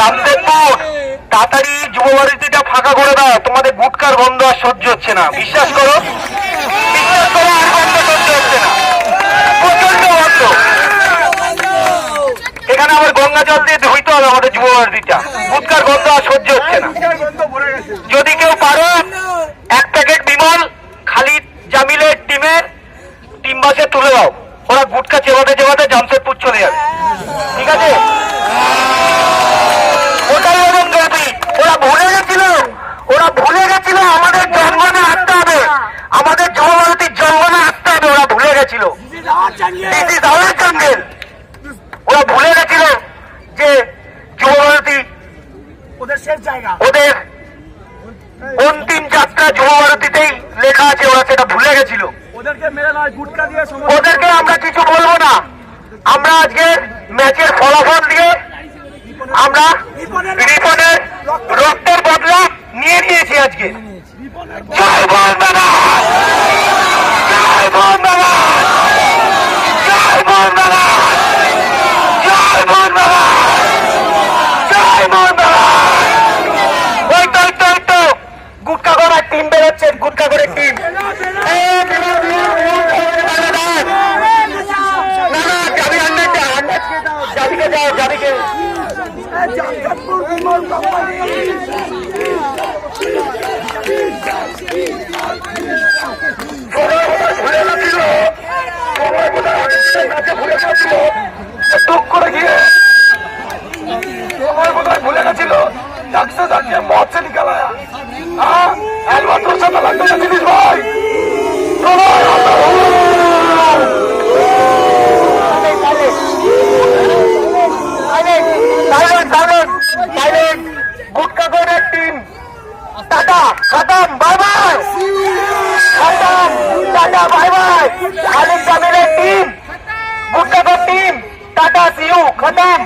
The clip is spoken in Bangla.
জামশেদপুর তাড়াতাড়ি যুবভারতীটা ফাঁকা করে দাও। তোমাদের গুটকার গন্ধ আর সহ্য হচ্ছে না। বিশ্বাস করো? বিশ্বাস করো গন্ধ সহ্য হচ্ছে না। গন্ধ। এখানে আবার গঙ্গা জল দিয়ে ধুইতে হবে আমাদের যুবভারতীটা গুটকার গন্ধ আর সহ্য হচ্ছে না। যদি কেউ পারো, এক প্যাকেট বিমল খালিদ জামিলের টিমের টিম বাসে তুলে দাও। ওরা গুটকা চেবাতে চেবাতে জামশেদপুর চলে যাবে। ঠিক আছে ওটাই ওদের গর্বী ওরা ভুলে গেছিল ওরা ভুলে গেছিল আমাদের জন্মনে আসতে হবে আমাদের যুবভারতীর জন্মনে আসতে হবে ওরা ভুলে গেছিল This is ওরা ভুলে গেছিল যে যুবভারতী ওদের শেষ জায়গা। ওদের অন্তিম যাত্রা যুবভারতীতেই লেখা আছে ওরা সেটা ভুলে গেছিল। ওদেরকে আমরা কিছু বলব না। আমরা আজকে ম্যাচের ফলাফল দিয়ে আমরা রিপনের রক্তের বদলা নিয়ে নিয়েছি আজকে। জয় বন্দনা গুটকা করার টিম বেরোচ্ছে গুটকা করে টিম যাবি তোর সাথে ভাই সাইলেন্ট সাইলেন্ট গুটকা গোড়ের টিম টাটা খতম বাই বাই খতম টাটা বাই বাই খালিদ জামিলের টিম গুটকা টিম টাটা সিউ খতম